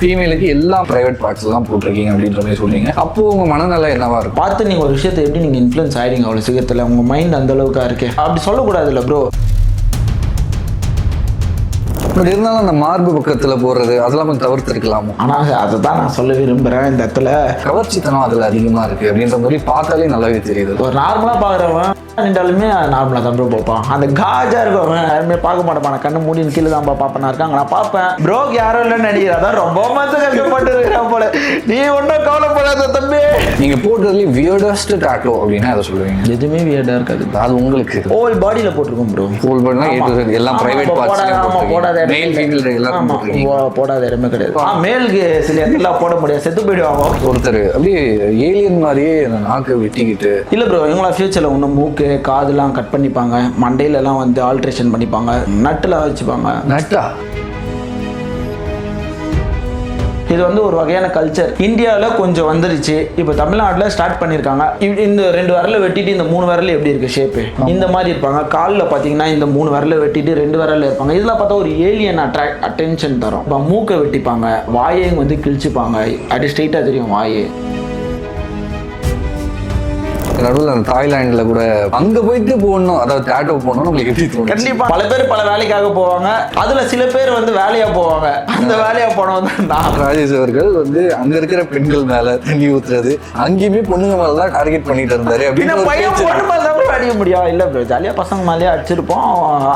ஃபீமேலுக்கு எல்லா private parts எல்லாம் போட்டிருக்கீங்க அப்படின்ற மாதிரி சொல்றீங்க. அப்போ உங்க மனநிலை என்னவா இருக்கும்? பார்த்து நீங்கள் ஒரு விஷயத்தை எப்படி நீங்கள் இன்ஃப்ளூயன்ஸ் ஆகிடுங்க அவ்வளோ சீக்கிரத்தில் உங்கள் மைண்ட் அந்த அளவுக்கா இருக்கு. அப்படி சொல்லக்கூடாதுல்ல ப்ரோ பட் இருந்தாலும் அந்த மார்பு பக்கத்துல போடுறது அதெல்லாம் கொஞ்சம் தவிர்த்திருக்கலாமோ? ஆனால் அதை தான் நான் சொல்ல விரும்புகிறேன் இந்த இடத்துல. கவர்ச்சித்தனம் அதுல அதிகமா இருக்கு அப்படின்ற மாதிரி பார்த்தாலே நல்லாவே தெரியுது. ஒரு நார்மலாக பார்க்குறவன் நின்றாலுமே நார்மலாக தான் ப்ரோ பார்ப்பான். அந்த காஜா இருக்கவன் யாருமே பார்க்க மாட்டேன் நான் கண்ணு மூடின்னு கீழே தான் பார்ப்பேன் இருக்காங்க நான் பார்ப்பேன். ப்ரோக்கு யாரும் இல்லைன்னு நினைக்கிறேன். அதான் ரொம்ப மத்த கஷ்டப்பட்டு இருக்கிறான் போல. நீ ஒன்றும் கவலைப்படாத தம்பி. நீங்க போடுறதுலயே வியர்டஸ்ட் டாட்டோ அப்படின்னா அதை சொல்லுவீங்க. எதுவுமே வியர்டாக இருக்காது அது உங்களுக்கு. ஹோல் பாடியில் போட்டிருக்கோம் ப்ரோ டு Z எல்லாம் பிரைவேட் ஆமா, போடாத பார்ட்ஸ் இடமே போடாத இடமே கிடையாது. மேலுக்கு சில இடத்துல போட முடியாது. செத்து போயிடுவாங்க. ஒருத்தர் அப்படியே ஏலியன் மாதிரியே நாக்கை வெட்டிக்கிட்டு. இல்ல ப்ரோ இவங்களா ஃபியூச்சர்ல இன்னும் மூக்கு காதுலாம் கட் பண்ணிப்பாங்க. மண்டையில எல்லாம் வந்து ஆல்ட்ரேஷன் பண்ணிப்பாங்க. நட்டுலாம் வச்சுப்பாங்க. நட்டா? இது வந்து ஒரு வகையான கல்ச்சர் இந்தியாவில் கொஞ்சம் வந்துருச்சு. இப்போ தமிழ்நாட்டில் ஸ்டார்ட் பண்ணியிருக்காங்க இந்த ரெண்டு விரல வெட்டிட்டு இந்த மூணு விரல் எப்படி இருக்கு ஷேப்பு இந்த மாதிரி இருப்பாங்க. காலில் பார்த்தீங்கன்னா இந்த மூணு விரல வெட்டிட்டு ரெண்டு விரல்ல இருப்பாங்க. இதில் பார்த்தா ஒரு ஏலியன் அட்ராக்ட் அட்டென்ஷன் தரும். இப்போ மூக்கை வெட்டிப்பாங்க. வாயையும் வந்து கிழிச்சுப்பாங்க. அப்படி ஸ்ட்ரெயிட்டாக தெரியும் வாயே. நடுவில் அந்த தாய்லாந்துல கூட அங்க போயிட்டு போடணும் அதாவது டேட்டோ போடணும் உங்களுக்கு எப்படி தோணும் கண்டிப்பா. பல பேர் பல வேலைக்காக போவாங்க. அதுல சில பேர் வந்து வேலையா போவாங்க. அந்த வேலையா போனவங்க நான். ராஜேஷ் அவர்கள் வந்து அங்க இருக்கிற பெண்கள் மேல தண்ணி ஊத்துறது அங்கேயுமே பொண்ணுங்க மேல தான் டார்கெட் பண்ணிட்டு இருந்தாரு அப்படின்னு அடிக்க முடியும் இல்ல ப்ரோ ஜாலியா பசங்க மேலேயே அடிச்சிருப்போம்.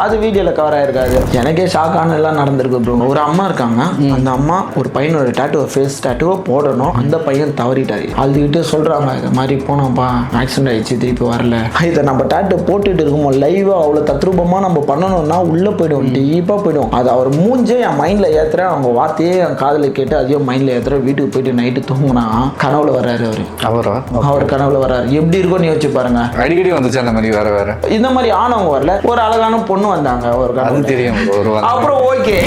அது வீடியோல கவர் ஆயிருக்காது. எனக்கே ஷாக்கான எல்லாம் நடந்திருக்கு ப்ரோ ஒரு அம்மா இருக்காங்க. அந்த அம்மா ஒரு பையனோட டேட்டுவை ஃபேஸ் டேட்டுவை போடணும். அந்த பையன் தவறிட்டாரு. அழுதுகிட்டு சொல்றாங்க இது மாதிரி போனோம்ப்பா ஆக்சிடென்ட் ஆயிடுச்சு திருப்பி வரல. இதை நம்ம டேட்டு போட்டுட்டு இருக்கோம் லைவா அவ்வளவு தத்ரூபமா நம்ம பண்ணணும்னா உள்ள போயிடும் டீப்பா போயிடும். அது அவர் மூஞ்சே என் மைண்ட்ல ஏத்துறேன் அவங்க வார்த்தையே என் காதுல கேட்டு அதையும் மைண்ட்ல ஏத்துறேன் வீட்டுக்கு போயிட்டு நைட்டு தூங்குனா கனவுல வர்றாரு அவரு. அவரா? அவர் கனவுல வர்றாரு. எப்படி இருக்கும்னு யோசிச்சு பாருங்க. அடிக்கடி வந்துச்சு அந்த மாதிரி வேற வேற? இந்த மாதிரி ஆனவங்க வரல. ஒரு அழகான பொண்ணு வந்தாங்க ஒரு அது. தெரியும் அப்புறம் okay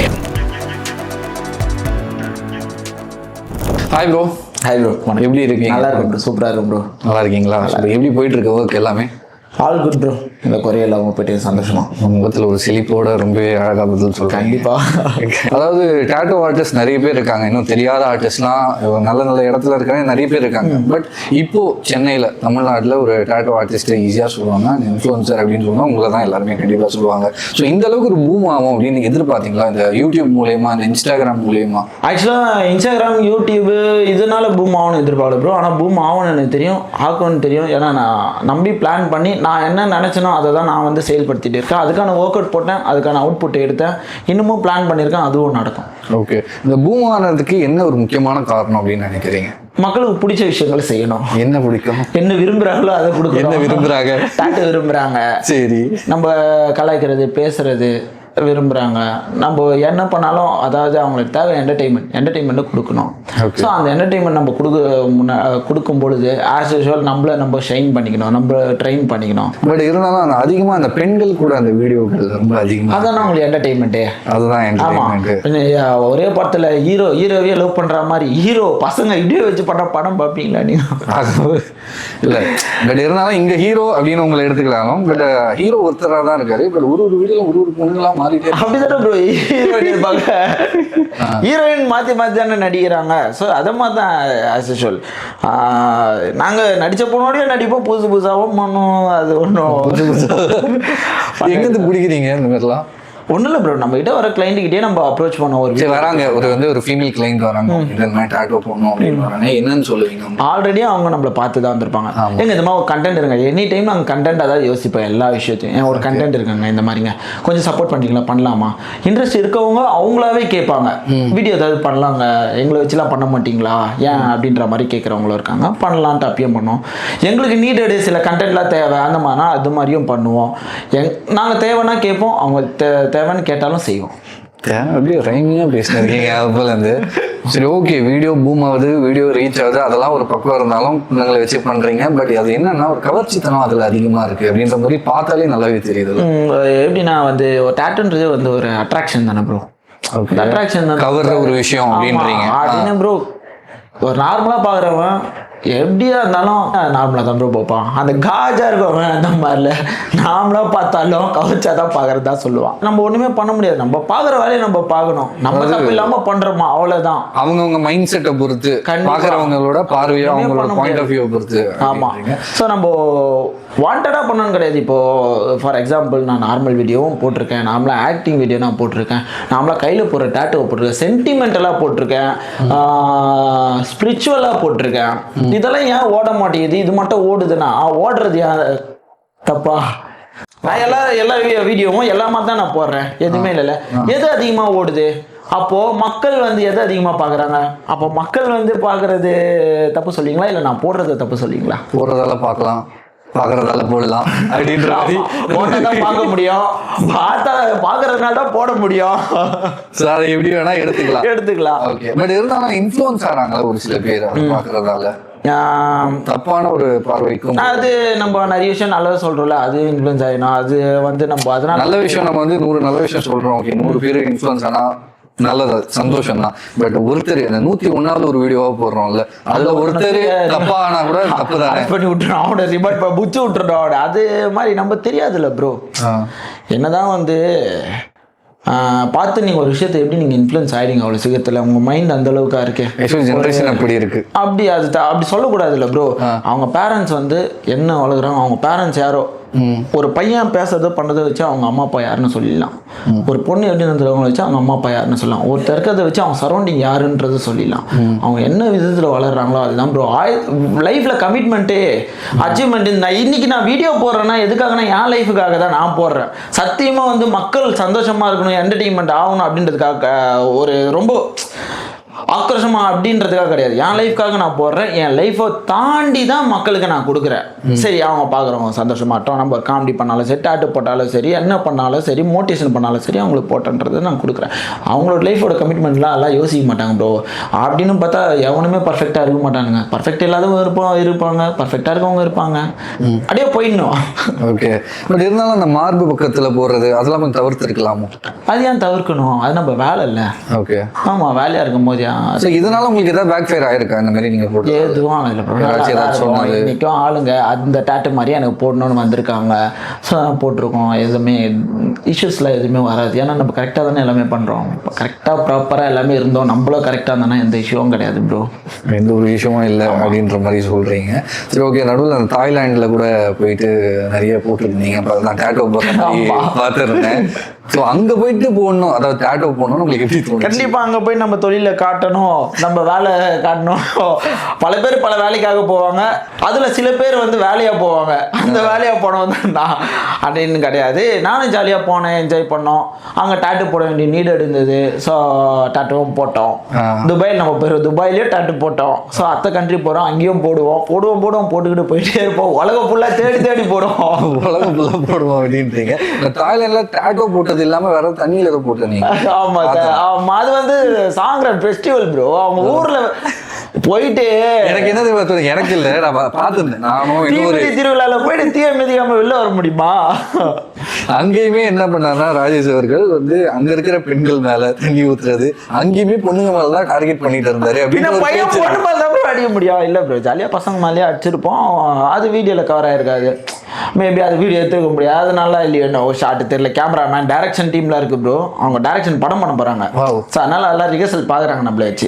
hi bro hi bro எப்படி இருக்கீங்க? நல்லா இருக்கும் ப்ரோ சூப்பரா இருக்கும் ப்ரோ நல்லா இருக்கீங்களா? எப்படி போயிட்டு இருக்கு ஒர்க் எல்லாமே? ஆல் குட் ப்ரோ இந்த குறைய இல்லாம போயிட்டு சந்தோஷமா. முகத்துல ஒரு செழிப்போட ரொம்ப அழகா பதில் சொல்றேன் கண்டிப்பா. அதாவது டேட்டோ ஆர்டிஸ்ட் நிறைய பேர் இருக்காங்க. இன்னும் தெரியாத ஆர்டிஸ்ட்லாம் நல்ல நல்ல இடத்துல இருக்காங்க நிறைய பேர் இருக்காங்க. பட் இப்போ சென்னையில தமிழ்நாட்டுல ஒரு டேட்டோ ஆர்டிஸ்ட் ஈஸியா சொல்லுவாங்க. இன்ஃபுளுசர் அப்படின்னு சொன்னா உங்களை தான் எல்லாருமே கண்டிப்பா சொல்லுவாங்க. ஸோ இந்த அளவுக்கு ஒரு பூம் ஆகும் அப்படின்னு எதிர்பார்த்தீங்களா? இந்த யூடியூப் மூலயமா இந்த இன்ஸ்டாகிராம் மூலயமா? ஆக்சுவலா இன்ஸ்டாகிராம் யூடியூப் இதனால பூம் ஆகணும் எதிர்பார்க்கல ப்ரோ ஆனா பூம் ஆகணும்னு எனக்கு தெரியும் ஆகும்னு தெரியும். ஏன்னா நான் நம்பி பிளான் பண்ணி நான் என்ன நினைச்சனோ அதை தான் நான் வந்து செயல்படுத்திட்டு இருக்கேன். அதுக்கான ஒர்க் அவுட் போட்டேன் அதுக்கான அவுட்புட் எடுத்தேன். இன்னமும் பிளான் பண்ணியிருக்கேன் அதுவும் நடக்கும். ஓகே இந்த பூம் ஆனதுக்கு என்ன ஒரு முக்கியமான காரணம் அப்படின்னு நினைக்கிறீங்க? மக்களுக்கு பிடிச்ச விஷயங்களை செய்யணும். என்ன பிடிக்கும்? என்ன விரும்புறாங்களோ அதை கொடுக்கணும். என்ன விரும்புறாங்க? டாட்டு விரும்புறாங்க. சரி. நம்ம கலாய்க்கிறது பேசுறது விரும்புகிறாங்க நம்ம என்ன பண்ணாலும் அதாவது அவங்களுக்கு தேவை என்டர்டெயின்மெண்ட் என்டர்டெயின்மெண்ட்டை கொடுக்கணும். ஸோ அந்த என்டர்டெயின்மெண்ட் நம்ம கொடுக்க முன்ன கொடுக்கும் பொழுது ஆஸ் யூஷுவல் நம்மள நம்ம ஷைன் பண்ணிக்கணும் நம்ம ட்ரெயின் பண்ணிக்கணும். பட் இருந்தாலும் அந்த அதிகமா அந்த பெண்கள் கூட அந்த வீடியோக்கள் ரொம்ப அதிகமா அதான் உங்களுக்கு என்டர்டெயின்மெண்ட்டே அதுதான் ஆமா. என்டர்டைன்மெண்ட் பின்ன, யா- ஒரே படத்துல ஹீரோ ஹீரோவே லவ் பண்ற மாதிரி ஹீரோ பசங்க இப்படியே வச்சு பண்ற படம் பார்ப்பீங்களா நீங்க இல்ல. பட் இருந்தாலும் இங்க ஹீரோ அப்படின்னு உங்களை எடுத்துக்கலாம்? பட் ஹீரோ ஒருத்தரா தான் இருக்காரு. பட் ஒரு ஒரு வீடியோல ஒரு ஒரு பொண்ணுங்களா மாறிட்டே ப்ரோ ஹீரோயின் இருப்பாங்க. ஹீரோயின் மாற்றி மாற்றி தானே நடிக்கிறாங்க. ஸோ அதை மாதிரி தான் ஆஸ் யூஷுவல் நாங்கள் நடித்த பொண்ணோடய நடிப்போம். புதுசு புதுசாகவும் பண்ணோம் அது ஒன்றும் எங்க இருந்து பிடிக்கிறீங்க இந்த மாதிரிலாம்? ஒன்றும் இல்லை ப்ரோ நம்ம கிட்ட வர கிளைண்ட்டுக்கிட்டே நம்ம அப்ரோச் பண்ணோம். ஒரு வராங்க. ஒரு வந்து ஒரு ஃபீமேல் கிளைண்ட் வராங்க. இந்த மாதிரி டாட்டோ போடணும் அப்படின்னு வராங்க. என்னன்னு சொல்லுவீங்க? ஆல்ரெடி அவங்க நம்மளை பார்த்து தான் வந்திருப்பாங்க. எங்க இந்த மாதிரி ஒரு கண்டென்ட் இருங்க. எனி டைம் நாங்கள் கண்டென்ட் அதாவது யோசிப்போம் எல்லா விஷயத்தையும். ஒரு கண்டென்ட் இருக்காங்க இந்த மாதிரிங்க. கொஞ்சம் சப்போர்ட் பண்ணிங்களா பண்ணலாமா? இன்ட்ரெஸ்ட் இருக்கவங்க அவங்களாவே கேட்பாங்க. வீடியோ ஏதாவது பண்ணலாங்க. எங்களை வச்சுலாம் பண்ண மாட்டீங்களா? ஏன் அப்படின்ற மாதிரி கேட்குறவங்களும் இருக்காங்க. பண்ணலான்ட்டு அப்பயும் பண்ணோம். எங்களுக்கு நீடடு சில கண்டென்ட்லாம் தேவை. அந்த மாதிரினா அது மாதிரியும் பண்ணுவோம். எங் நாங்கள் தேவைன்னா கேட்போம். அவங்க தேவைன்னு கேட்டாலும் செய்வோம். அப்படியே ரைமிங்காக பேசினிருக்கீங்க சரி ஓகே வீடியோ பூம் ஆகுது வீடியோ ரீச் ஆகுது அதெல்லாம் ஒரு பக்கம் இருந்தாலும் பொண்ணுங்களை வச்சு பண்றீங்க. பட் அது என்னன்னா ஒரு கவர்ச்சித்தனம் அதுல அதிகமா இருக்கு அப்படின்ற மாதிரி பார்த்தாலே நல்லாவே தெரியுது. எப்படின்னா வந்து ஒரு டேட்டுன்றது வந்து ஒரு அட்ராக்ஷன் தானே ப்ரோ அட்ராக்ஷன் கவர்ற ஒரு விஷயம் அப்படின்றீங்க. அப்படின்னு ப்ரோ ஒரு நார்மலாக பார்க்குறவன் எப்படியா இருந்தாலும் நார்மலாக தான் ப்ரோ பார்ப்பான். அந்த காஜா இருக்கவன் அந்த மாதிரில நாமளாக பார்த்தாலும் கவச்சா தான் பார்க்கறது சொல்லுவான். நம்ம ஒன்றுமே பண்ண முடியாது. நம்ம பார்க்குற வேலையை நம்ம பார்க்கணும். நம்ம தப்பு இல்லாமல் பண்ணுறோமா அவ்வளோதான் அவங்கவங்க மைண்ட் செட்டை பொறுத்து கண்டிப்பா. பாக்குறவங்களோட பார்வையோ அவங்களோட பாயிண்ட் ஆஃப் வியூ பொறுத்து ஆமாம். ஸோ நம்ம வாண்டடாக பண்ணணும் கிடையாது. இப்போது ஃபார் எக்ஸாம்பிள் நான் நார்மல் வீடியோவும் போட்டிருக்கேன். நார்மலாக ஆக்டிங் வீடியோ நான் போட்டிருக்கேன். நார்மலாக கையில் போடுற டேட்டுவை போட்டிருக்கேன். சென்டிமெண்டலாக போட்டிருக்கேன். ஸ்பிரிச்சுவலாக போட்டிருக்கேன். இதெல்லாம் ஏன் ஓட மாட்டேங்குது? இது மட்டும் ஓடுதுன்னா ஓடுறது ஏன் தப்பா? நான் எல்லா எல்லா வீடியோவும் எல்லாமே தான் நான் போடுறேன். எதுவுமே இல்லைல்ல. எது அதிகமாக ஓடுது? அப்போ மக்கள் வந்து எது அதிகமாக பார்க்குறாங்க அப்போ மக்கள் வந்து பார்க்குறது தப்பு சொல்லிங்களா இல்லை நான் போடுறது தப்பு சொல்லிங்களா போடுறதால பார்க்கலாம் பார்க்கறதால போடலாம். அப்படின்ற பார்க்க முடியும். பார்த்தா பார்க்கறதுனால தான் போட முடியும். So, அதை எப்படி வேணா எடுத்துக்கலாம். எடுத்துக்கலாம். ஓகே பட் இருந்தாலும் இன்ஃப்ளூயன்ஸ் ஆறாங்க ஒரு சில பேர் ஆம், தப்பான ஒரு பார்வைக்கும் அது நம்ம நிறைய விஷயம் நல்லது சொல்றோம்ல அது இன்ஃப்ளூயன்ஸ் ஆயிடும். அது வந்து நம்ம அதனால நல்ல விஷயம் நம்ம வந்து நூறு நல்ல விஷயம் சொல்றோம். ஓகே நூறு பேர் இன்ஃப்ளூயன்ஸ் ஆனா நல்லது சந்தோஷம் தான் பட் ஒருத்தர் அந்த நூத்தி ஒன்னாவது ஒரு வீடியோவா போடுறோம்ல அதுல ஒருத்தர் தப்பா ஆனா கூட தப்பு தானே பண்ணி விட்டுறோம் அவனை ரிமோட் புச்சு விட்டுறோம் அவனை அது மாதிரி நம்ம தெரியாதுல்ல ப்ரோ. என்னதான் வந்து பார்த்து நீங்கள் ஒரு விஷயத்தை எப்படி நீங்கள் இன்ஃப்ளூயன்ஸ் ஆயிடுங்க அவ்வளோ சீக்கிரத்தில்? உங்கள் மைண்ட் அந்த அளவுக்கா இருக்கு? ஜென்ரேஷன் அப்படி இருக்கு. அப்படி அது அப்படி சொல்லக்கூடாதுல்ல ப்ரோ அவங்க பேரண்ட்ஸ் வந்து என்ன வளர்க்குறாங்க அவங்க பேரண்ட்ஸ் யாரோ? ஒரு பையன் பேசுறதோ பண்ணுறதை வச்சு அவங்க அம்மா அப்பா யாருன்னு சொல்லிடலாம். ஒரு பொண்ணு எப்படி நடந்துறவங்க வச்சு அவங்க அம்மா அப்பா யாருன்னு சொல்லலாம். ஒருத்தர் இருக்கிறத வச்சு அவங்க சரௌண்டிங் யாருன்றதை சொல்லிடலாம். அவங்க என்ன விதத்தில் வளர்றாங்களோ அதுதான் ப்ரோ ஆய் லைஃப்பில் கமிட்மெண்ட்டே அச்சீவ்மெண்ட் நான் இன்னைக்கு நான் வீடியோ போடுறேன்னா எதுக்காகனா என் லைஃபுக்காக தான் நான் போடுறேன். சத்தியமாக வந்து மக்கள் சந்தோஷமாக இருக்கணும் என்டர்டெயின்மெண்ட் ஆகணும் அப்படின்றதுக்காக ஒரு ரொம்ப ஆக்ரோஷமா அப்படின்றதுக்காக கிடையாது. என் லைஃப்காக நான் போடுறேன். என் லைஃப்பை தாண்டி தான் மக்களுக்கு நான் கொடுக்குறேன். சரி அவங்க பார்க்குறவங்க சந்தோஷமாட்டோம். நம்ம ஒரு காமெடி பண்ணாலும் சரி டாட்டு போட்டாலும் சரி என்ன பண்ணாலும் சரி மோட்டிவேஷன் பண்ணாலும் சரி அவங்களுக்கு போட்டன்றதை நான் கொடுக்குறேன். அவங்களோட லைஃபோட கமிட்மெண்ட்லாம் எல்லாம் யோசிக்க மாட்டாங்க ப்ரோ அப்படின்னு பார்த்தா எவனுமே பர்ஃபெக்டாக இருக்க மாட்டானுங்க. பர்ஃபெக்ட் இல்லாதவங்க இருப்போம் இருப்பாங்க. பர்ஃபெக்டாக இருக்கவங்க இருப்பாங்க. அப்படியே போயிடணும். ஓகே பட் இருந்தாலும் அந்த மார்பு பக்கத்துல போடுறது அதெல்லாம் கொஞ்சம் தவிர்த்து இருக்கலாமோ அது ஏன் தவிர்க்கணும்? அது நம்ம வேலை இல்லை. ஓகே ஆமாம் வேலையாக இருக்கும்போது ஏன் ஸோ இதனால உங்களுக்கு ஏதாவது பேக் ஃபயர் ஆயிருக்கா? இந்த மாதிரி நீங்க போட்டு எதுவும் ஆகல? இன்னைக்கும் ஆளுங்க அந்த டேட்டு மாதிரி எனக்கு போடணும்னு வந்திருக்காங்க. ஸோ போட்டிருக்கோம். எதுவுமே இஷ்யூஸ்லாம் எதுவுமே வராது. ஏன்னா நம்ம கரெக்டாக தானே எல்லாமே பண்ணுறோம் கரெக்டாக ப்ராப்பராக எல்லாமே இருந்தோம். நம்மளும் கரெக்டாக இருந்தானா எந்த இஷ்யூவும் கிடையாது ப்ரோ எந்த ஒரு விஷயமும் இல்லை அப்படின்ற மாதிரி சொல்றீங்க. சரி ஓகே நடுவில் அந்த தாய்லாண்டில் கூட போயிட்டு நிறைய போட்டிருந்தீங்க. அப்புறம் நான் டேட்டோ பார்த்துருந்தேன். ஸோ அங்கே போயிட்டு போடணும் அதாவது டேட்டோ போடணும்னு உங்களுக்கு எப்படி தோணுச்சு? கண்டிப்பாக அங்கே போய் நம்ம தொழிலை காட்டணும். நம்ம வேலை காட்டணும். பல பேர் பல வேலைக்காக போவாங்க. அதில் சில பேர் வந்து வேலையாக போவாங்க. அந்த வேலையாக போனவங்க தான். நான் அப்படின்னு கிடையாது. நானும் ஜாலியாக போனேன் என்ஜாய் பண்ணோம். அங்கே டாட்டு போட வேண்டிய நீடு இருந்தது. ஸோ டாட்டுவும் போட்டோம். துபாயில் நம்ம போயிடுவோம் துபாயிலேயே டாட்டு போட்டோம். ஸோ அத்தை கண்ட்ரி போகிறோம் அங்கேயும் போடுவோம். போடுவோம் போடுவோம் போட்டுக்கிட்டு போயிட்டே இருப்போம். உலகம் ஃபுல்லாக தேடி தேடி போடுவோம். உலகம் ஃபுல்லாக போடுவோம் அப்படின்றீங்க. தாய்லாண்டில் டேட்டோ போட்டது இல்லாமல் வேற தண்ணியில் ஏதோ போட்டுருந்தீங்க ஆமா ஆமா அது வந்து சாங்கிரன் ஃபெஸ்டிவல் ப்ரோ அவங்க ஊர்ல போயிட்டு எனக்கு என்ன தெரியுமா? எனக்கு இல்லை. நான் பார்த்திருந்தேன். நானும் இன்னொரு திருவிழால போயிட்டு தீய மிதிக்காம வெளில வர முடியுமா? அங்கேயுமே என்ன பண்ணாருன்னா ராஜேஷ் அவர்கள் வந்து அங்க இருக்கிற பெண்கள் மேல தண்ணி ஊத்துறது அங்கேயுமே பொண்ணுங்க மேல தான் டார்கெட் பண்ணிட்டு இருந்தாரு அப்படின்னு ஒரு பையன் பேச்சு. பொண்ணு மேல தான் bro அடிக்க முடியும். இல்ல ப்ரோ ஜாலியா பசங்க மேலேயே அடிச்சிருப்போம். அது வீடியோல கவர் ஆயிருக்காது. மேபி அது வீடியோ எடுத்துக்க முடியாது. அது நல்லா இல்லையோ என்ன ஒரு ஷார்ட் தெரியல கேமராமேன் டைரக்ஷன் டீம்ல இருக்கு ப்ரோ அவங்க டைரக்ஷன் படம் பண்ண போறாங்க. Wow. ஸோ அதனால எல்லாம் ரிஹர்சல் பாக்குறாங்க நம்மள வச்சு.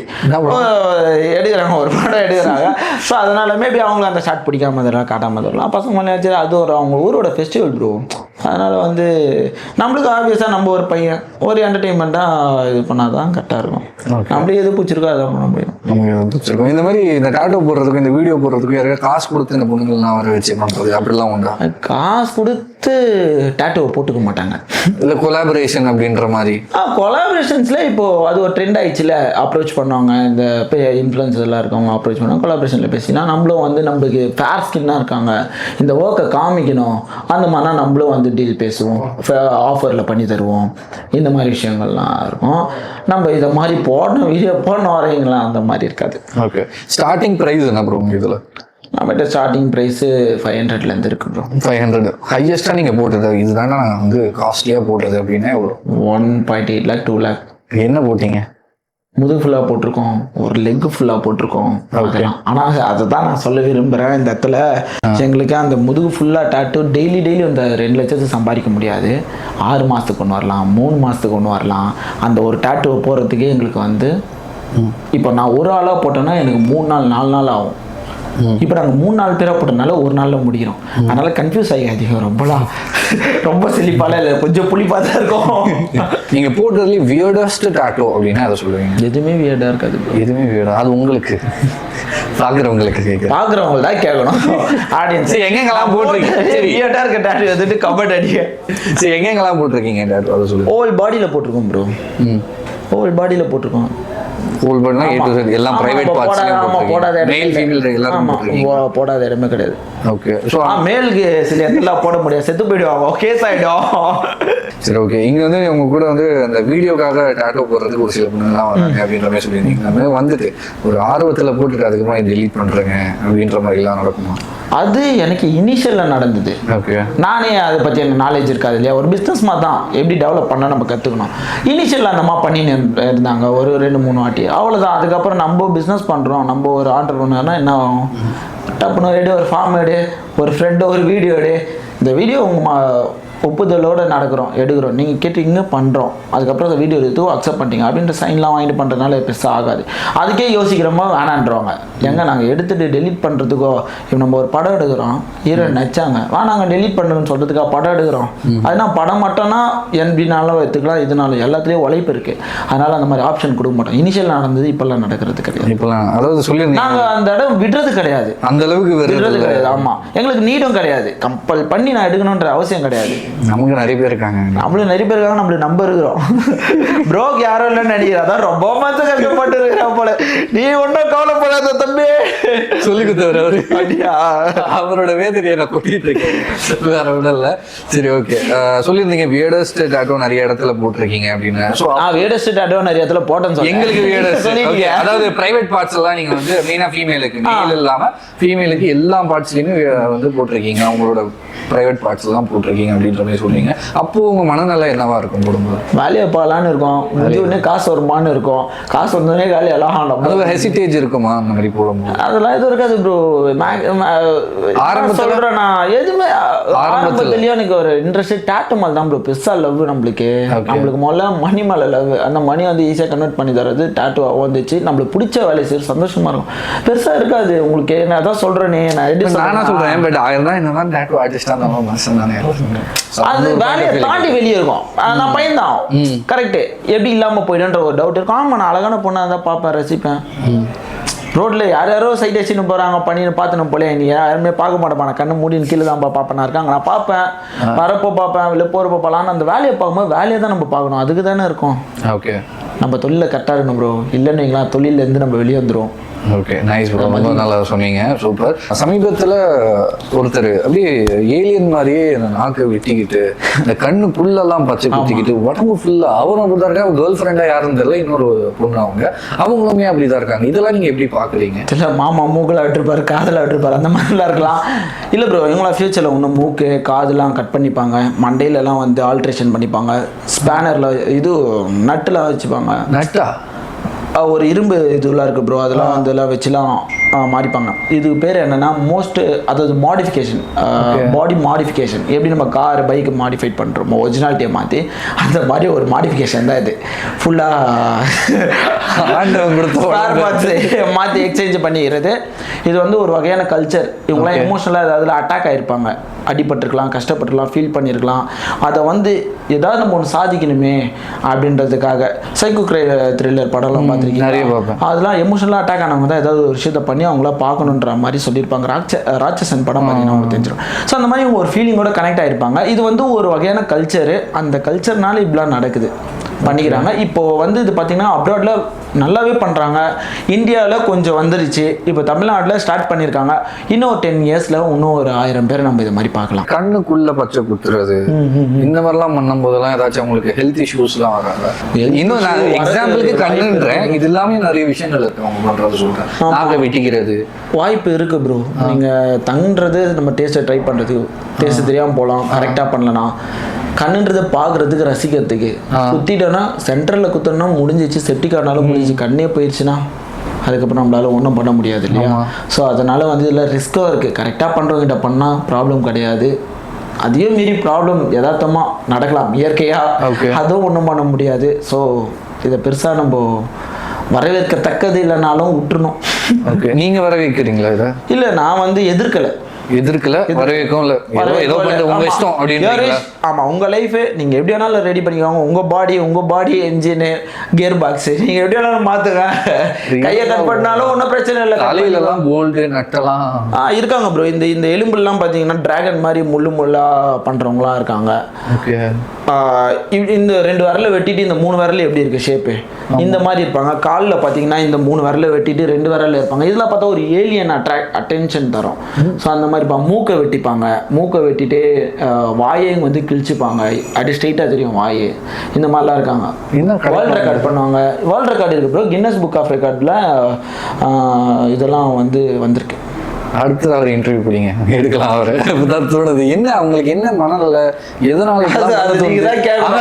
எடுக்கிறாங்க. ஒரு படம் எடுக்கிறாங்க. ஸோ அதனால மேபி அவங்களுக்கு அந்த ஷார்ட் பிடிக்காம இதெல்லாம் காட்டாம இதெல்லாம் பசங்க வச்சு அது ஒரு அவங்க ஊரோட ஃபெஸ்டிவல் ப்ரோ அதனால வந்து நம்மளுக்கு ஆப்வியஸாக நம்ம ஒரு பையன் ஒரு என்டர்டெயின்மெண்ட்டாக இது பண்ணாதான் கரெக்டாக இருக்கும். நம்மளுக்கு எது பிடிச்சிருக்கோ அதை பண்ண முடியும் வச்சிருக்கோம். இந்த மாதிரி இந்த டாட்டோ போடுறதுக்கும் இந்த வீடியோ போடுறதுக்கும் யாரையா காசு கொடுத்து இந்த பொண்ணுங்கள்லாம் வர வச்சு பண்றது அப்படிலாம் உண்டா காசு கொடுத்து டேட்டோவை போட்டுக்க மாட்டாங்க. இல்ல கொலாபரேஷன் அப்படின்ற மாதிரி. ஆ கொலாபரேஷன்ஸில் இப்போது அது ஒரு ட்ரெண்ட் ஆயிடுச்சுல அப்ரோச் பண்ணுவாங்க இந்த இன்ஃப்ளூயன்சர் எல்லாம் இருக்கவங்க அப்ரோச் பண்ணுவாங்க கொலாபரேஷனில் பேசினா நம்மளும் வந்து நம்மளுக்கு ஃபேர் ஸ்கின்னாக இருக்காங்க. இந்த ஒர்க்கை காமிக்கணும் அந்த மாதிரினா நம்மளும் வந்து டீல் பேசுவோம் ஆஃபரில் பண்ணி தருவோம். இந்த மாதிரி விஷயங்கள்லாம் இருக்கும். நம்ம இதை மாதிரி போடணும் வீடியோ போடணும் வரீங்களா? அந்த மாதிரி இருக்காது. ஓகே ஸ்டார்டிங் ப்ரைஸ் என்ன ப்ரோ இதுல? நம்மகிட்ட ஸ்டார்டிங் ப்ரைஸு ஃபைவ் ஹண்ட்ரட்லேருந்து இருக்கு ப்ரோ ஃபைவ் ஹண்ட்ரட் ஹையஸ்டா நீங்க போட்டது இதுதானே நான் வந்து காஸ்ட்லியா போட்டது அப்படின்னா எவ்வளோ one point eight lakh two lakh என்ன போட்டீங்க? முதுகு ஃபுல்லாக போட்டிருக்கோம். ஒரு லெக் ஃபுல்லாக போட்டிருக்கோம். அதெல்லாம். ஆனா அதை தான் நான் சொல்ல விரும்புகிறேன் இந்த இடத்துல. எங்களுக்கு அந்த முதுகு ஃபுல்லாக டாட்டு டெய்லி டெய்லி அந்த ரெண்டு லட்சத்துக்கு சம்பாதிக்க முடியாது. ஆறு மாதத்துக்கு ஒன்று வரலாம் மூணு மாதத்துக்கு ஒன்று வரலாம். அந்த ஒரு டாட்டுவை போகிறதுக்கே எங்களுக்கு வந்து இப்போ நான் ஒரு ஆளாக போட்டேன்னா எனக்கு மூணு நாள் நாலு நாள் ஆகும். இப்போ நாங்கள் மூணு நாலு பேராக போட்டனால ஒரு நாளில் முடிக்கிறோம் அதனால கன்ஃபியூஸ் ஆகாதீங்க ரொம்பலாம். ரொம்ப செழிப்பால இல்லை கொஞ்சம் புளிப்பாக தான் இருக்கும். நீங்க போடுறதுலயே வியர்டஸ்ட் டாட்டோ அப்படின்னா அதை சொல்லுவீங்க. எதுவுமே வியர்டாக இருக்காது. எதுவுமே ஆ? அது உங்களுக்கு. பாக்குறவங்களுக்கு கேட்குறேன் பார்க்குறவங்க தான் கேட்கணும் ஆடியன்ஸ் எங்கெங்கெல்லாம் போட்டிருக்கீங்க? சரி. வியர்டாக இருக்க டாட்டு வந்துட்டு கபட் அடிக்க சரி எங்கெங்கெல்லாம் போட்டிருக்கீங்க டாட்டோ அதை சொல்லுங்க ஹோல் பாடியில் போட்டிருக்கோம் ப்ரோ ம். ஹோல் பாடியில் போட்டிருக்கோம். ஃபுல் பண்ணா ஏ டு Z எல்லாம் பிரைவேட் போடாத- போடாத பார்ட்ஸ்லயும் மெயில் இல்லை. ஃபீமேல் எல்லாரும் போடாத இடமே கிடையாது. ஓகே ஸோ ஆ மேலுக்கு சில இடத்துல போட முடியாது. செத்து போயிடுவாங்க கேஸ் ஆயிடும். சரி ஓகே இங்க வந்து உங்க கூட வந்து அந்த வீடியோக்காக டாட்டோ போடுறதுக்கு ஒரு சில பொண்ணுலாம் வராங்க அப்படின்ற மாதிரி சொல்லியிருந்தீங்க. அந்த மாதிரி வந்துட்டு ஒரு ஆர்வத்துல போட்டுட்டு அதுக்கப்புறம் டெலீட் பண்றேங்க அப்படின்ற மாதிரி எல்லாம் நடக்குமா? அது எனக்கு இனிஷியலில் நடந்தது. ஓகே நானே அதை பற்றி எனக்கு நாலேஜ் இருக்காது இல்லையா? ஒரு பிஸ்னஸ் மாதிரி தான் எப்படி டெவலப் பண்ண நம்ம கற்றுக்கணும் இனிஷியலில் அந்த மாதிரி பண்ணின்னு இரு- இருந்தாங்க. ஒரு ரெண்டு மூணு வாட்டி. அவ்வளோதான் அதுக்கப்புறம் நம்ம பிஸ்னஸ் பண்ணுறோம் நம்ம ஒரு ஆண்டர்பனர்னா என்ன ஆகும்? டப்புனு எடு ஒரு ஃபார்ம் எடு ஒரு ஃப்ரெண்டு ஒரு வீடியோ எடு. இந்த வீடியோ உங்கள் ஒப்புதலோடு நடக்கிறோம் எடுக்கிறோம். நீங்கள் கேட்டீங்க பண்ணுறோம் அதுக்கப்புறம் அந்த வீடியோ எடுத்து அக்செப்ட் பண்ணிட்டீங்க அப்படின்ற சைன்லாம் வாங்கிட்டு பண்ணுறதுனால பெருசாக ஆகாது. அதுக்கே யோசிக்கிறோமோ வேணான்றவாங்க. எங்க நாங்கள் எடுத்துட்டு டெலீட் பண்ணுறதுக்கோ இப்போ நம்ம ஒரு படம் எடுக்கிறோம். ஹீரோ நச்சாங்க வா நாங்கள் டெலீட் பண்ணுறோன்னு சொல்கிறதுக்காக படம் எடுக்கிறோம். அதுனா படம் மட்டும்னா என்பினாலும் எடுத்துக்கலாம் இதனாலும் எல்லாத்துலேயும் உழைப்பு இருக்குது அதனால் அந்த மாதிரி ஆப்ஷன் கொடுக்க மாட்டோம். இனிஷியல் நடந்தது இப்போல்லாம் நடக்கிறது கிடையாது. இப்பெல்லாம் அதாவது சொல்லியிருந்தீங்க. நாங்கள் அந்த இடம் விடுறது கிடையாது. அந்த அளவுக்கு விடுறது கிடையாது. ஆமாம் எங்களுக்கு நீடும் கிடையாது. கம்பல் பண்ணி நான் எடுக்கணுன்ற அவசியம் கிடையாது. நமக்கு நிறைய பேர் இருக்காங்க. நம்மளும் நிறைய பேர் இருக்காங்க நம்மளுக்கு நம்ப இருக்கிறோம். ப்ரோக் யாரும் இல்லைன்னு நினைக்கிறேன். அதான் ரொம்ப மத்த கஷ்டப்பட்டு இருக்கிறான் போல. நீ ஒன்றும் கவலைப்படாத தம்பி. சொல்லி கொடுத்தவர் அவரு. அப்படியா? அவரோட வேதனையை நான் கொட்டிட்டு இருக்கேன். வேற ஒன்றும் இல்லை. சரி ஓகே சொல்லியிருந்தீங்க வியர்டஸ்ட் டாட்டோ நிறைய இடத்துல போட்டிருக்கீங்க அப்படின்னு. ஸோ நான் வேடஸ்ட் டாட்டோ நிறைய இடத்துல போட்டேன்னு. எங்களுக்கு வியர்டஸ்ட். அதாவது பிரைவேட் பார்ட்ஸ் எல்லாம் நீங்க வந்து மெயினா ஃபீமேலுக்கு மேல் இல்லாம ஃபீமேலுக்கு எல்லா பார்ட்ஸ்லயுமே வந்து போட்டிருக்கீங்க. அவங்களோட பிரைவேட் பார்ட்ஸ் எல்லாம் போட்டிருக்கீங்க அப்படின்ற மாதிரி சொல்றீங்க. அப்போ உங்க மனநிலை என்னவா இருக்கும் போடும்போது வேலையை பார்க்கலான்னு இருக்கோம். முடிஞ்ச காசு வருமான்னு இருக்கும். காசு வந்தோடனே வேலையை எல்லாம் அதாவது ஹெசிடேஜ் இருக்குமா அந்த மாதிரி போடும்போது அதெல்லாம் எதுவும் இருக்காது ப்ரோ ஆரம்பத்துல- சொல்றேன் நான் எதுவுமே ஆரம்பத்துலயும் எனக்கு ஒரு இன்ட்ரெஸ்ட் டேட்டு மேல தான் ப்ரோ பெருசா லவ் நம்மளுக்கு. நம்மளுக்கு முதல்ல மணி மேல லவ் அந்த மணி வந்து ஈஸியா கன்வெர்ட் பண்ணி தரது டேட்டு வந்துச்சு. நம்மளுக்கு பிடிச்ச வேலையை செய்ய சந்தோஷமா இருக்கும். பெருசா இருக்காது. உங்களுக்கு நான் அதான் சொல்றேனே நான் நானா சொல்றேன். பட் ஆயிரம் தான் என்னதான் டேட்டோ ஆர்டிஸ்டா இருந்தாலும் மனுஷன் தானே அது வேலையை. தாண்டி வெளியே இருக்கும். நான் பையன்தான் கரெக்ட் எப்படி இல்லாம போயிடுன்ற ஒரு டவுட் இருக்கும். ஆமா நான் அழகான பொண்ணா இருந்தா பார்ப்பேன் ரசிப்பேன். ரோட்ல யார் யாரோ சைட் அடிச்சுன்னு போறாங்க பண்ணின்னு பார்த்துன்னு போல நீ யாருமே பார்க்க மாட்டேப்பா. நான் கண்ணு மூடின்னு கீழே தான் பார்ப்பேன் இருக்காங்க நான் பார்ப்பேன். வரப்போ பார்ப்பேன் இல்லை போகிறப்ப பார்க்கலாம் அந்த வேலையை பார்க்கும்போது வேலையை தான் நம்ம பார்க்கணும். அதுக்கு தானே இருக்கும். ஓகே நம்ம தொழிலில் கரெக்டாக இருக்கணும் ப்ரோ இல்லைன்னு வைங்களா தொழிலேருந்து நம்ம வெளியே வந்துடும் ஓகே நைஸ் ப்ரோ ரொம்ப நல்லா சொன்னீங்க. சூப்பர் சமீபத்துல ஒருத்தர் அப்படியே ஏலியன் மாதிரியே இந்த நாக்கை வெட்டிக்கிட்டு இந்த கண்ணு புல்லெல்லாம் பச்சை குத்திக்கிட்டு உடம்பு ஃபுல்லா அவரும் அப்படிதான் இருக்காங்க கேர்ள் ஃப்ரெண்டா யாருன்னு தெரியல. இன்னொரு பொண்ணு அவங்க. அவங்களுமே அப்படிதான் இருக்காங்க. இதெல்லாம் நீங்க எப்படி பாக்குறீங்க? இல்லை மாமா மூக்கில் விட்டுருப்பாரு காதில் விட்டுருப்பாரு. அந்த மாதிரிலாம் இருக்கலாம். இல்லை ப்ரோ இவங்களா ஃபியூச்சரில் இன்னும் மூக்கு காதெல்லாம் கட் பண்ணிப்பாங்க. மண்டையிலலாம் வந்து ஆல்ட்ரேஷன் பண்ணிப்பாங்க. ஸ்பேனரில் இது நட்டில் வச்சுப்பாங்க. நட்டா? ஒரு இரும்பு இதுலாம் இருக்குது ப்ரோ அதெல்லாம் வந்து எல்லாம் வச்சுலாம் மாறிப்பாங்க. இதுக்கு பேர் என்னன்னா மோஸ்ட் அதாவது மாடிஃபிகேஷன் பாடி மாடிஃபிகேஷன் எப்படி நம்ம கார் பைக் மாடிஃபை பண்ணுறோமோ ஒரிஜினாலிட்டியை மாற்றி அந்த மாதிரி ஒரு மாடிஃபிகேஷன் தான் இது. ஃபுல்லாக மாற்றி எக்ஸ்சேஞ்ச் பண்ணிக்கிறது. இது வந்து ஒரு வகையான கல்ச்சர் இவங்களாம். எமோஷனலாக ஏதாவது அட்டாக் ஆகிருப்பாங்க அடிபட்டிருக்கலாம் கஷ்டப்பட்டிருக்கலாம் ஃபீல் பண்ணியிருக்கலாம் அதை வந்து ஏதாவது நம்ம ஒன்று சாதிக்கணுமே அப்படின்றதுக்காக சைக்கோ கிரை த்ரில்லர் படம்லாம் நிறைய பார்த்துருக்கீங்க பார்ப்பேன். அதெல்லாம் எமோஷனலாக அட்டாக் ஆனவங்க தான் ஏதாவது ஒரு விஷயத்தை பண்ணி அவங்கள பார்க்கணுன்ற மாதிரி சொல்லியிருப்பாங்க. ராட்ச ராட்சசன் படம் பார்த்தீங்கன்னா உங்களுக்கு தெரிஞ்சிடும் ஸோ அந்த மாதிரி ஒரு ஃபீலிங்கோட கனெக்ட் ஆகிருப்பாங்க இது வந்து ஒரு வகையான கல்ச்சரு அந்த கல்ச்சர்னால இப்படிலாம் நடக்குது. பண்ணிக்கிறாங்க. இப்போ வந்து இது பார்த்தீங்கன்னா அப்ராட்ல நல்லாவே பண்ணுறாங்க இந்தியாவில் கொஞ்சம் வந்துருச்சு. இப்போ தமிழ்நாட்டில் ஸ்டார்ட் பண்ணியிருக்காங்க இன்னும் ஒரு டென் இயர்ஸில் இன்னும் ஒரு ஆயிரம் பேர் நம்ம இது மாதிரி பார்க்கலாம். கண்ணுக்குள்ள பச்சை குத்துறது. இந்த மாதிரிலாம் பண்ணும் போதெல்லாம் ஏதாச்சும் உங்களுக்கு ஹெல்த் இஷ்யூஸ்லாம் வராங்க இன்னும் நான் எக்ஸாம்பிளுக்கு கண்ணுன்றேன். இது எல்லாமே நிறைய விஷயங்கள் இருக்கு. அவங்க பண்றது சொல்றேன். நாக்கை வெட்டிக்கிறது. வாய்ப்பு இருக்குது ப்ரோ நீங்கள் தங்குறது நம்ம டேஸ்ட்டை ட்ரை பண்ணுறது டேஸ்ட் தெரியாமல் போகலாம். கரெக்டாக பண்ணலனா. கண்ணுன்றதை பார்க்கறதுக்கு ரசிக்கிறதுக்கு. குத்திட்டோன்னா சென்டரில் குத்தோம்னா முடிஞ்சிச்சு. செப்டிக் ஆனாலும் முடிஞ்சிச்சு. கண்ணே போயிடுச்சுன்னா அதுக்கப்புறம் நம்மளால ஒன்றும் பண்ண முடியாது இல்லையா? ஸோ அதனால வந்து இதில் ரிஸ்க்கும் இருக்குது கரெக்டாக பண்ணுறவங்கிட்ட பண்ணால் ப்ராப்ளம் கிடையாது. அதையும் மீறி ப்ராப்ளம் யதார்த்தமாக நடக்கலாம். இயற்கையாக அதுவும் ஒன்றும் பண்ண முடியாது. ஸோ இதை பெருசாக நம்ம வரவேற்கத்தக்கது இல்லைனாலும் விட்டுறணும் ஓகே நீங்க வரவேற்கிறீங்களா இதை? இல்லை நான் வந்து எதிர்க்கலை. எதிர்க்கல வரவேற்கவும் இல்ல. ஏதோ உங்க. இஷ்டம் ish- ஆமா உங்க லைஃப் நீங்க எப்படி வேணாலும் ரெடி பண்ணிக்கோங்க. உங்க பாடி உங்க பாடி என்ஜின் கியர் பாக்ஸ் நீங்க எப்படி வேணாலும் மாத்துங்க. கையை கட் பண்ணாலும் ஒன்றும் பிரச்சனை இல்லை தலையில எல்லாம் போல்டு நட்டெல்லாம். ஆ இருக்காங்க ப்ரோ இந்த இந்த எலும்புலாம் பார்த்தீங்கன்னா டிராகன் மாதிரி முள்ளு முள்ளா பண்றவங்களாம் இருக்காங்க. இந்த ரெண்டு விரல வெட்டிட்டு இந்த மூணு விரல் எப்படி இருக்கு ஷேப்பு இந்த மாதிரி இருப்பாங்க. காலில் பார்த்தீங்கன்னா இந்த மூணு விரல வெட்டிட்டு ரெண்டு விரல்ல இருப்பாங்க. இதெல்லாம் பார்த்தா ஒரு ஏலியன் அட்ராக்ட் அட்டென்ஷன் தரும். ஸோ அந்த மாதிரி இருப்பாங்க மூக்கை வெட்டிப்பாங்க. மூக்கை வெட்டிட்டு வாயையும் வந்து கிழிச்சுப்பாங்க. அப்படி ஸ்ட்ரைட்டாக தெரியும் வாய். இந்த மாதிரிலாம் இருக்காங்க. வேர்ல்ட் ரெக்கார்ட் பண்ணுவாங்க. வேர்ல்ட் ரெக்கார்ட் இருக்கு ப்ரோ கின்னஸ் புக் ஆஃப் ரெக்கார்டில் இதெல்லாம் வந்து வந்திருக்கு. அடுத்தது அவர் இன்டர்வியூ பிடிங்க. எடுக்கலாம் அவரை. தோணுது. என்ன அவங்களுக்கு என்ன மனநிலை? எதனால இப்படிலாம் அது- அது தோணுது? நீங்க தான் கேட்கணும்.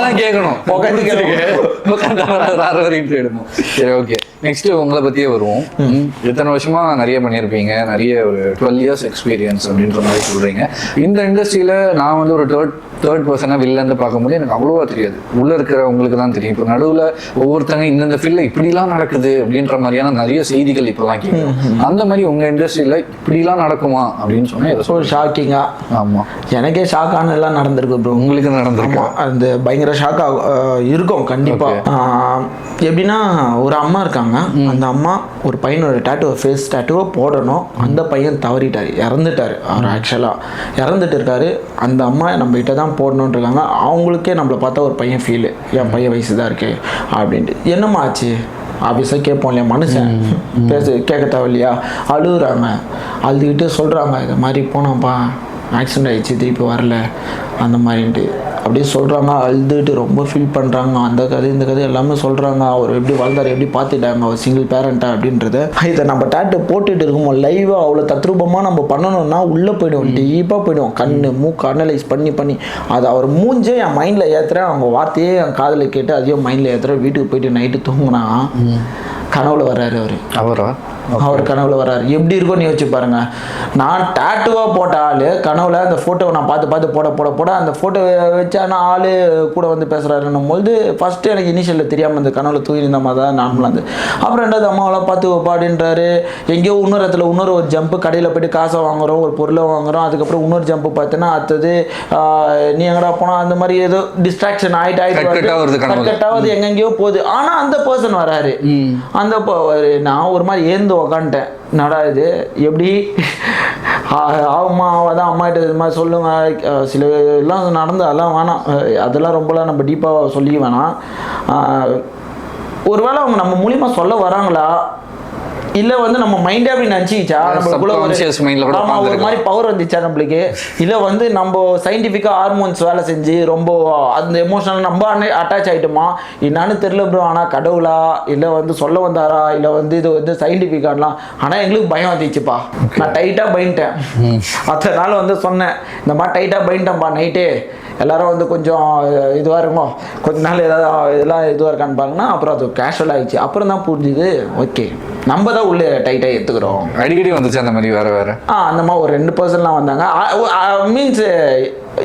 உட்காந்து ஒரு இன்டர்வியூ எடுப்போம். சரி ஓகே நெக்ஸ்ட் உங்களை பத்தியே வருவோம். ம். எத்தனை வருஷமா நிறைய பண்ணியிருப்பீங்க. நிறைய ஒரு டுவெல் இயர்ஸ் எக்ஸ்பீரியன்ஸ் அப்படின்ற மாதிரி சொல்றீங்க. இந்த இண்டஸ்ட்ரியில நான் வந்து ஒரு தேர்ட் தேர்ட் பர்சனாக வெளிலேருந்து பார்க்கும்போது எனக்கு அவ்வளோவா தெரியாது. உள்ள இருக்கிறவங்களுக்கு தான் தெரியும். இப்போ நடுவில் ஒவ்வொருத்தங்க இந்தந்த ஃபீல்டில் இப்படிலாம் நடக்குது அப்படின்ற மாதிரியான நிறைய செய்திகள் இப்போலாம் கேட்கும். அந்த மாதிரி உங்க இண்டஸ்ட்ரியில இப்படிலாம் நடக்குமா அப்படின்னு சொன்னா எதை ஸோ ஷாக்கிங்காக ஆமா. எனக்கே ஷாக்கான எல்லாம் நடந்திருக்கு ப்ரோ உங்களுக்கு நடந்திருக்கா? ஆமா, அந்த பயங்கர ஷாக் இருக்கும் கண்டிப்பா. ஆஹ், எப்படின்னா ஒரு அம்மா இருக்காங்க. அந்த அம்மா ஒரு பையனோட டேட்டுவை ஃபேஸ் டேட்டுவை போடணும். அந்த பையன் தவறிட்டாரு. இறந்துட்டாரு. அவர் ஆக்சுவலா இறந்துட்டு இருக்காரு. அந்த அம்மா நம்ம கிட்ட தான் போடணும்னு இருக்காங்க. அவங்களுக்கே நம்மளை பார்த்தா ஒரு பையன் ஃபீல் என் பையன் வயசு தான் இருக்கு அப்படின்ட்டு. என்னம்மா ஆச்சு? ஆஃபீஸாக கேட்போம் இல்லையா? மனுஷன். பேச கேட்க தேவையில்லையா? அழுகுறாங்க. அழுதுகிட்டு சொல்கிறாங்க இது மாதிரி போனோம்ப்பா. ஆக்சிடென்ட் ஆயிடுச்சு திருப்பி வரல அந்த மாதிரின்ட்டு. அப்படியே சொல்கிறாங்க அழுதுட்டு ரொம்ப ஃபீல் பண்ணுறாங்க அந்த கதை இந்த கதை எல்லாமே சொல்கிறாங்க அவர் எப்படி வளர்ந்தார் எப்படி பார்த்துட்டாங்க அவர் சிங்கிள் பேரண்ட்டா அப்படின்றத. இதை நம்ம டேட்டு போட்டுட்டு இருக்கும்போது லைவாக அவ்வளோ தத்ரூபமாக நம்ம பண்ணணும்னா உள்ளே போயிடுவோம் டீப்பாக போயிடுவோம். கண் மூக்கு அனலைஸ் பண்ணி பண்ணி. அது அவர் மூஞ்சே என் மைண்டில் ஏற்றுறேன் அவங்க வார்த்தையே என் காதில் கேட்டு அதையும் மைண்டில் ஏற்றுறேன் வீட்டுக்கு போயிட்டு நைட்டு தூங்குனா கனவுல வர்றாரு அவர். அவரா? அவர் கனவுல வராரு எப்படி இருக்கும்னு யோசிச்சு பாருங்க. நான் டாட்டுவா போட்ட ஆளு கனவுல அந்த போட்டோவை நான் பார்த்து பார்த்து போட போட போட அந்த போட்டோ வச்சான ஆளு கூட வந்து பேசுறாருன்னும் போது ஃபர்ஸ்ட் எனக்கு இனிஷியலில் தெரியாம இந்த கனவுல தூங்கிருந்த மாதிரி தான் நார்மலாக இருந்தது. அப்புறம் ரெண்டாவது அம்மாவெல்லாம் பார்த்து வைப்பா அப்படின்றாரு. எங்கேயோ இன்னொரு இடத்துல இன்னொரு ஒரு ஜம்ப் கடையில் போயிட்டு காசை வாங்குறோம் ஒரு பொருளை வாங்குறோம். அதுக்கப்புறம் இன்னொரு ஜம்ப் பார்த்தோன்னா அடுத்தது நீ எங்கடா போனா அந்த மாதிரி ஏதோ டிஸ்ட்ராக்ஷன் ஆயிட்டு. ஆயிட்டு கட்டாவது எங்கெங்கேயோ போகுது. ஆனா அந்த பர்சன் வராரு அந்த நான் ஒரு மாதிரி ஏந்து உக்காந்துட்டேன். நடா இது? எப்படி? ஆகுமா? அவதான் அம்மா கிட்ட இது மாதிரி சொல்லுங்க. சில எல்லாம் நடந்து அதெல்லாம் வேணாம். அதெல்லாம் ரொம்பலாம் நம்ம டீப்பாக சொல்லிக்க வேணாம். ஒருவேளை அவங்க நம்ம மூலியமா சொல்ல வராங்களா? இல்ல வந்து நம்ம மைண்டே அப்படி நினச்சிக்கிச்சா நம்மளுக்குள்ள ஒரு ஆமா ஒரு. மாதிரி பவர் வந்துச்சா நம்மளுக்கு? இல்ல வந்து நம்ம சயின்டிஃபிக்கா ஹார்மோன்ஸ் வேலை செஞ்சு ரொம்ப அந்த எமோஷனல் நம்ம அட்டாச் ஆயிட்டோமா? என்னன்னு தெரியல ப்ரோ ஆனா கடவுளா? இல்ல வந்து சொல்ல வந்தாரா? இல்ல வந்து இது வந்து சயின்டிஃபிக்காலாம் ஆனா எங்களுக்கு பயம் வந்துச்சுப்பா. நான் டைட்டா பயந்துட்டேன் அதனால வந்து சொன்னேன் இந்த மாதிரி டைட்டா பயந்துட்டேன்ப்பா நைட்டே எல்லாரும் வந்து கொஞ்சம் இதுவாக இருக்கும் கொஞ்ச நாள் ஏதாவது இதெல்லாம் இதுவாக இருக்கான்னு பாருங்கன்னா அப்புறம் அது கேஷுவல் ஆயிடுச்சு. அப்புறம் தான் புரிஞ்சுது. ஓகே நம்ம தான் உள்ளே டைட்டாக எடுத்துக்கிறோம் அடிக்கடி வந்துச்சு அந்த மாதிரி வேற வேற. ஆ அந்த மாதிரி ஒரு ரெண்டு பர்சன்லாம் வந்தாங்க. மீன்ஸ்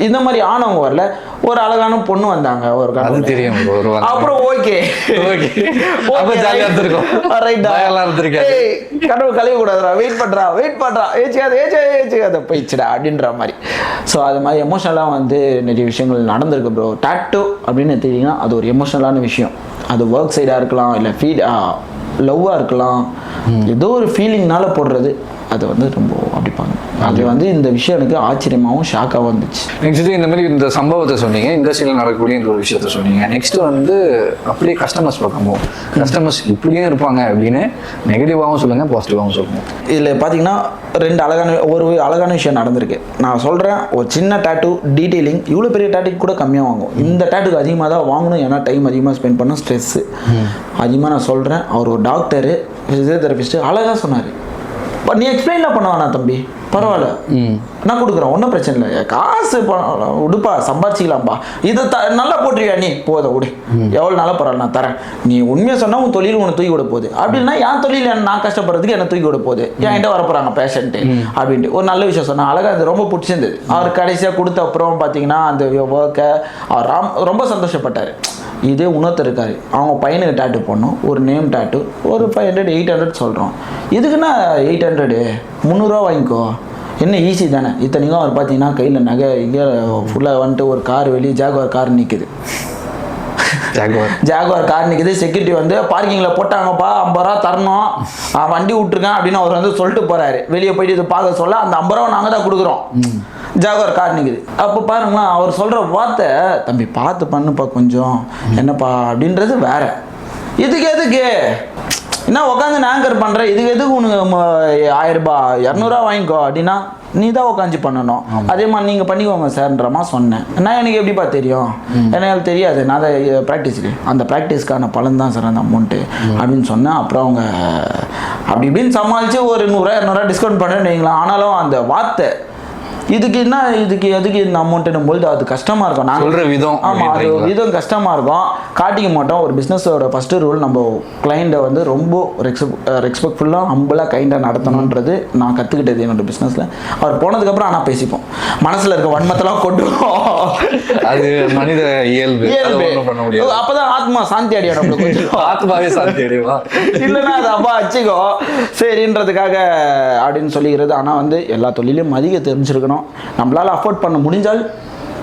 இந்த மாதிரி ஆனவங்க வரல. ஒரு அழகான பொண்ணு வந்தாங்க ஒரு அது. தெரியும். அப்புறம் ஓகே. அப்ப jolly ஆ இருந்திருக்கும். பயம்லாம் இருந்திருக்காது. கடவுள் கலைய கூடாதுடா வெயிட் பண்றா வெயிட் பண்றா. ஏச்சிக்காத ஏச்சி ஏச்சிக்காத. போயிடுச்சுடா அப்படின்ற மாதிரி. ஸோ அது மாதிரி எமோஷனலாக வந்து நிறைய விஷயங்கள் நடந்திருக்கு ப்ரோ டாட்டோ அப்படின்னு எடுத்துக்கிட்டிங்கன்னா அது ஒரு எமோஷனலான விஷயம். அது ஒர்க் சைடாக இருக்கலாம் இல்லை ஃபீல் லவ்வாக இருக்கலாம். ஏதோ ஒரு ஃபீலிங்னால போடுறது. அது வந்து ரொம்ப அப்படிப்பாங்க அது வந்து இந்த விஷயம் எனக்கு ஆச்சரியமாகவும் ஷாக்காகவும் இருந்துச்சு நெக்ஸ்ட் இந்த மாதிரி இந்த சம்பவத்தை சொன்னீங்க இண்டஸ்ட்ரியில் நடக்கக்கூடிய இந்த ஒரு விஷயத்த சொன்னீங்க. நெக்ஸ்ட் வந்து அப்படியே கஸ்டமர்ஸ் பக்கம் கஸ்டமர்ஸ் இப்படியும் இருப்பாங்க அப்படின்னு நெகட்டிவாகவும் சொல்லுங்க பாசிட்டிவாகவும் சொல்லுங்க. இதில் பார்த்தீங்கன்னா ரெண்டு அழகான ஒரு அழகான விஷயம் நடந்திருக்கு. நான் சொல்கிறேன் ஒரு சின்ன டேட்டு டீட்டெயிலிங் இவ்வளோ பெரிய டேட்டுக்கு கூட கம்மியாக வாங்கும் இந்த டேட்டுக்கு அதிகமாக தான் வாங்கணும் ஏன்னா டைம் அதிகமாக ஸ்பெண்ட் பண்ண ஸ்ட்ரெஸ்ஸு அதிகமாக நான் சொல்கிறேன் அவர் ஒரு டாக்டரு ஃபிசியோதெரபிஸ்ட்டு அழகாக சொன்னார். பட் நீ எக்ஸ்பிளைன்லாம் பண்ண வேணாம் தம்பி. பரவாயில்ல. நான் கொடுக்குறேன் ஒன்றும் பிரச்சனை இல்லை. காசு உடுப்பா சம்பாதிச்சிக்கலாம்ப்பா இதை த நல்லா போட்டுருவியா நீ? போதும் விடு எவ்வளோ நாளாக பரவாயில்ல நான் தரேன். நீ உண்மையாக சொன்னால் உன் தொழில் உன்னை தூக்கி விட போகுது. அப்படின்னா என் தொழில் என்ன- நான் கஷ்டப்படுறதுக்கு என்ன தூக்கி விட போகுது? என்கிட்ட வர போகிறாங்க பேஷண்ட்டு அப்படின்ட்டு. ஒரு நல்ல விஷயம் சொன்னேன் அழகாக அது ரொம்ப பிடிச்சிருந்தது. அவர் கடைசியாக கொடுத்த அப்புறம் பார்த்தீங்கன்னா அந்த ஒர்க்கை அவர் ராம் ரொம்ப சந்தோஷப்பட்டார். இதே இன்னொருத்தர் இருக்காரு. அவங்க பையனுக்கு டேட்டு போடணும். ஒரு நேம் டேட்டு ஒரு ஃபைவ் ஹண்ட்ரட் எயிட் ஹண்ட்ரட் சொல்கிறோம் இதுக்குன்னா எயிட் ஹண்ட்ரடு முந்நூறுரூவா வாங்கிக்கோ. என்ன ஈஸி தானே? இத்தனைக்கும் அவர் பார்த்தீங்கன்னா கையில் நகை இங்கே ஃபுல்லாக வந்துட்டு ஒரு கார் வெளியே ஜாகுவார் கார் நிற்குது ஜாகுவார் ஜாகுவார் கார் நிற்குது செக்யூரிட்டி வந்து பார்க்கிங்கில் போட்டாங்கப்பா ஐம்பது ரூபா தரணும். வண்டி விட்ருக்கேன் அப்படின்னு அவர் வந்து சொல்லிட்டு போகிறாரு வெளியே போயிட்டு இது பார்க்க சொல்ல அந்த ஐம்பது ரூபா நாங்கள் தான் கொடுக்குறோம். ஜாகுவார் கார் நிற்குது அப்போ பாருங்களேன் அவர் சொல்கிற வார்த்தை தம்பி பார்த்து பண்ணுப்பா கொஞ்சம். என்னப்பா? அப்படின்றது வேற. இதுக்கு எதுக்கு? என்ன உட்காந்து ஆங்கர் பண்ணுற இதுக்கு எதுக்கு உனக்கு ரூபாய் இரநூறுவா வாங்கிக்கோ அப்படின்னா நீ தான் உட்காந்து பண்ணணும் அதே மாதிரி நீங்கள் பண்ணிக்கோங்க சார்ன்றமா சொன்னேன். நான் எனக்கு எப்படிப்பா தெரியும்? எனக்கு தெரியாது. நான் அதை ப்ராக்டிஸ் அந்த ப்ராக்டிஸ்க்கான பலன் தான் சார் அந்த அமௌண்ட்டு அப்படின்னு சொன்னேன். அப்புறம் அவங்க அப்படி இப்படின்னு சமாளித்து ஒரு நூறுரூவா இரநூறுவா டிஸ்கவுண்ட் பண்ணுன்னு வைங்களேன். ஆனாலும் அந்த வார்த்தை இதுக்கு என்ன இதுக்கு எதுக்கு இந்த அமௌண்ட்டுன்னு பொழுது அது கஷ்டமாக இருக்கும். நான் சொல்ற விதம் ஆமாம் அது? விதம் கஷ்டமாக இருக்கும். காட்டிக்க மாட்டோம். ஒரு பிஸ்னஸோட ஃபஸ்ட்டு ரூல் நம்ம கிளைண்ட்டை வந்து ரொம்ப ரெஸ்பெக்ட்ஃபுல்லாக ஹம்பிளாக கைண்டாக நடத்தணுன்றது நான் கற்றுக்கிட்டது என்னோட பிஸ்னஸில் அவர் போனதுக்கப்புறம் ஆனால் பேசிப்போம். மனசில் இருக்க வன்மத்தெல்லாம் கொண்டுவோம் அது மனித இயல்பு. பண்ண முடியாது. அப்பதான் ஆத்மா சாந்தி அடையும் நம்மளுக்கு. ஆத்மாவே சாந்தி அடைவா இல்லைன்னா அது அப்பா வச்சுக்கோ சரின்றதுக்காக அப்படின்னு சொல்லிக்கிறது. ஆனால் வந்து எல்லா தொழிலையும் மதிக்க தெரிஞ்சிருக்கணும். நம்மளால் அஃபோர்ட் பண்ண முடிஞ்சால்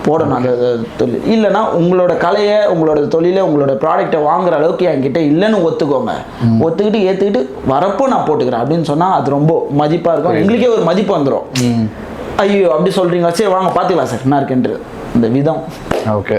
போடணும். அந்த தொழில். இல்லைன்னா உங்களோட கலையை உங்களோட தொழிலை உங்களோட ப்ராடக்ட்டை வாங்குற அளவுக்கு என்கிட்ட இல்லைன்னு ஒத்துக்கோங்க. ஒத்துக்கிட்டு ஏற்றுக்கிட்டு வரப்போ நான் போட்டுக்கிறேன். அப்படின்னு சொன்னால் அது ரொம்ப மதிப்பாக இருக்கும். எங்களுக்கே ஒரு மதிப்பு வந்துடும் ஐயோ அப்படி சொல்கிறீங்களா சரி வாங்க பார்த்துக்கலாம் சார். என்ன இருக்குன்றது. இந்த விதம். ஓகே.